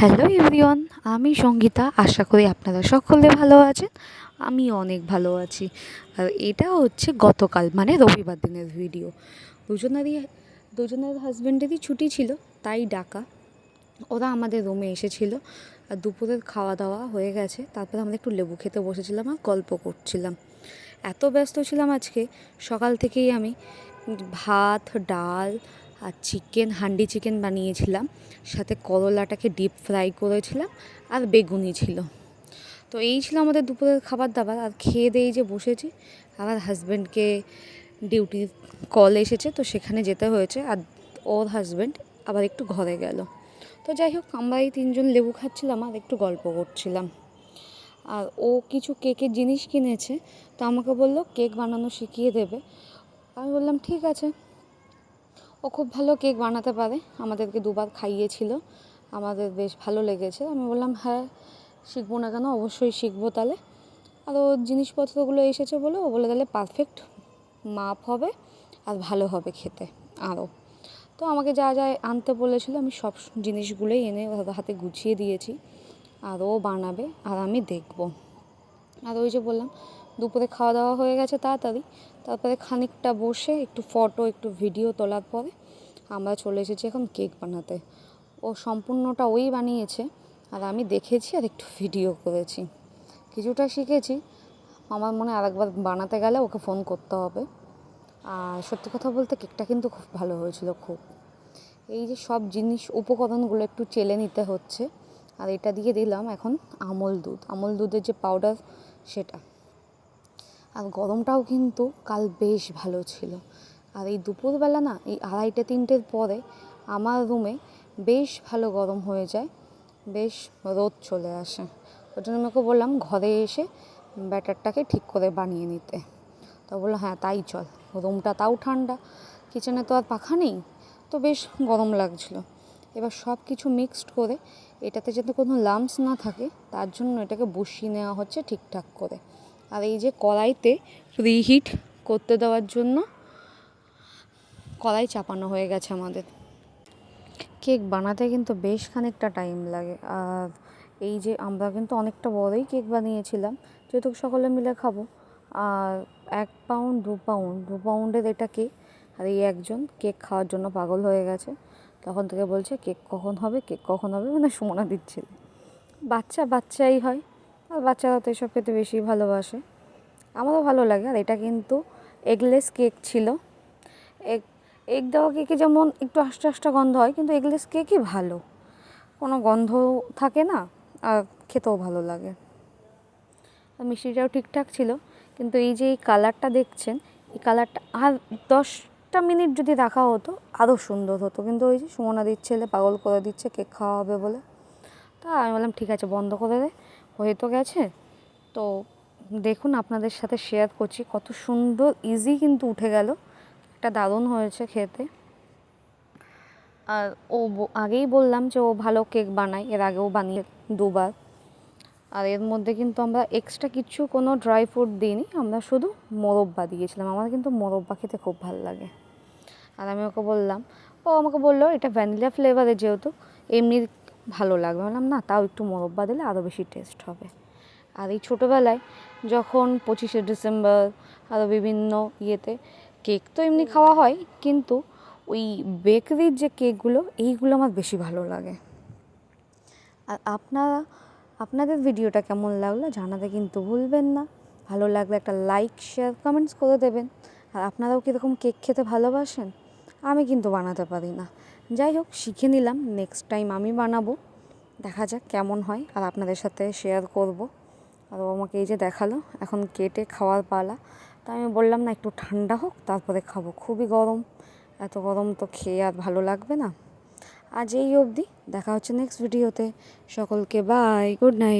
Hello everyone, আমি সঙ্গীতা। আশা করি আপনারা সকলে ভালো আছেন আমি অনেক ভালো আছি। আর এটা হচ্ছে গতকাল মানে রবিবার দিনের ভিডিও। দুজনেরই, দুজনের হাজব্যান্ডেরই ছুটি ছিল, তাই ডাকা। ওরা আমাদের রুমে এসেছিল, আর দুপুরের খাওয়া দাওয়া হয়ে গেছে। তারপরে আমরা একটু লেবু খেতে বসেছিলাম আর গল্প করছিলাম। এত ব্যস্ত ছিলাম আজকে, সকাল থেকেই আমি ভাত, ডাল আর চিকেন, হান্ডি চিকেন বানিয়েছিলাম। সাথে করলাটাকে ডিপ ফ্রাই করেছিলাম আর বেগুনি ছিল। তো এই ছিল আমাদের দুপুরের খাবার দাবার। আর খেয়ে দিয়ে যে বসেছি, আমার হাজব্যান্ডকে ডিউটি কল এসেছে, তো সেখানে যেতে হয়েছে। আর ওর হাজব্যান্ড আবার একটু ঘরে গেল। তো যাই হোক, আমরা এই তিনজন লেবু খাচ্ছিলাম আর একটু গল্প করছিলাম। আর ও কিছু কেকের জিনিস কিনেছে, তো আমাকে বলল, কেক বানানো শিখিয়ে দেবে। আমি বললাম, ঠিক আছে। ও খুব ভালো কেক বানাতে পারে। আমাদেরকে দুবার খাইয়েছিল। আমাদের বেশ ভালো লেগেছে। আমি বললাম হ্যাঁ শিখব না কেন? অবশ্যই শিখব তাহলে। আর ও জিনিসপত্রগুলো এসেছে বলে ও বলে তাহলে পারফেক্ট মাপ হবে আর ভালো হবে খেতে আরও তো আমাকে যা যা আনতে বলেছিল, আমি সব জিনিসগুলোই এনে ওর হাতে গুছিয়ে দিয়েছি। আর ও বানাবে আর আমি দেখব। আর ওই যে বললাম, দুপুরে খাওয়া দাওয়া হয়ে গেছে তাড়াতাড়ি। তারপরে খানিকটা বসে একটু ফটো, একটু ভিডিও তোলার পরে আমরা চলে এসেছি এখন কেক বানাতে। ও সম্পূর্ণটা ওই বানিয়েছে আর আমি দেখেছি আর একটু ভিডিও করেছি। কিছুটা শিখেছি। আমার মনে আরেকবার বানাতে গেলে ওকে ফোন করতে হবে। আর সত্যি কথা বলতে কেকটা কিন্তু খুব ভালো হয়েছিল খুব। এই যে সব জিনিস, উপকরণগুলো একটু চেলে নিতে হচ্ছে। আর এটা দিয়ে দিলাম এখন আমল দুধ। আমল দুধের যে পাউডার সেটা। আর গরমটাও কিন্তু কাল বেশ ভালো ছিল। আর এই দুপুরবেলা না, এই আড়াইটে তিনটের পরে আমার রুমে বেশ ভালো গরম হয়ে যায়, বেশ রোদ চলে আসে। ওই জন্য আমাকে বললাম ঘরে এসে ব্যাটারটাকে ঠিক করে বানিয়ে নিতে। তো বলল হ্যাঁ তাই চল, রুমটা তাও ঠান্ডা, কিচেনে তো আর পাখা নেই, তো বেশ গরম লাগছিল। এবার সব কিছু মিক্সড করে এটাতে যাতে কোনো লামস না থাকে, তার জন্য এটাকে বসিয়ে নেওয়া হচ্ছে ঠিকঠাক করে। আর এই যে কড়াইতে রিহিট করতে দেওয়ার জন্য কড়াই চাপানো হয়ে গেছে আমাদের। কেক বানাতে কিন্তু বেশ খানিকটা টাইম লাগে। আর এই যে আমরা কিন্তু অনেকটা বড়ই কেক বানিয়েছিলাম, যেহেতু সকলে মিলে খাব। আর এক পাউন্ড, দু পাউন্ড, দু পাউন্ডের এটা কেক। আর এই একজন কেক খাওয়ার জন্য পাগল হয়ে গেছে। তখন থেকে বলছে, কেক কখন হবে? কেক কখন হবে? মানে সুমনা দিচ্ছিল। বাচ্চা বাচ্চাই হয়। আর বাচ্চারা তো এসব খেতে বেশি ভালোবাসে। আমারও ভালো লাগে আর এটা কিন্তু এগলেস কেক ছিল। এগ এগ দেওয়া কেকে যেমন একটু আস্তে আস্তে গন্ধ হয়, কিন্তু এগলেস কেকই ভালো। কোনো গন্ধ থাকে না আর খেতেও ভালো লাগে। মিষ্টিটাও ঠিকঠাক ছিল, কিন্তু এই যে এই কালারটা দেখছেন, এই কালারটা আর দশটা মিনিট যদি রাখা হতো আরও সুন্দর হতো। কিন্তু ওই যে সুমনাদির ছেলে পাগল করে দিচ্ছে কেক খাওয়া হবে বলে। তা আমি বললাম, ঠিক আছে, বন্ধ করে দে। হয়ে তো গেছে। তো দেখুন আপনাদের সাথে শেয়ার করছি, কত সুন্দর ইজি কিন্তু উঠে গেল। একটা দারুণ হয়েছে খেতে। আর ও আগেই বললাম যে ও ভালো কেক বানায়, এর আগেও বানিয়ে দুবার। আর এর মধ্যে কিন্তু আমরা এক্সট্রা কিছু কোনো ড্রাই ফ্রুট দিইনি, আমরা শুধু মোরব্বা দিয়েছিলাম। আমার কিন্তু মোরব্বা খেতে খুব ভালো লাগে। আর আমি ওকে বললাম, ও আমাকে বলল, এটা ভ্যানিলা ফ্লেভারে যেহেতু, এমনি ভালো লাগবে। বললাম, না, তাও একটু মোরব্বা দিলে আরও বেশি টেস্ট হবে। আর এই ছোটোবেলায় যখন পঁচিশে ডিসেম্বর আরও বিভিন্ন ইয়েতে কেক তো এমনি খাওয়া হয়, কিন্তু ওই বেকারির যে কেকগুলো, এইগুলো আমার বেশি ভালো লাগে। আর আপনারা আপনাদের ভিডিওটা কেমন লাগল জানাতে কিন্তু ভুলবেন না। ভালো লাগলে একটা লাইক শেয়ার কমেন্টস করে দেবেন। আর আপনারাও কীরকম কেক খেতে ভালোবাসেন, আমি কিন্তু বানাতে পারি না। যাই হোক, শিখে নিলাম। নেক্সট টাইম আমি বানাবো। দেখা যাক কেমন হয়। আর আপনাদের সাথে শেয়ার করব। আর ও আমাকে এই যে দেখাল, এখন কেটে খাওয়ার পালা। তা আমি বললাম, না, একটু ঠান্ডা হোক, তারপরে খাব। খুবই গরম। এত গরম তো খেয়ে আর ভালো লাগবে না। আজ এই অবধি। দেখা হচ্ছে নেক্সট ভিডিওতে সকলকে বাই গুড নাইট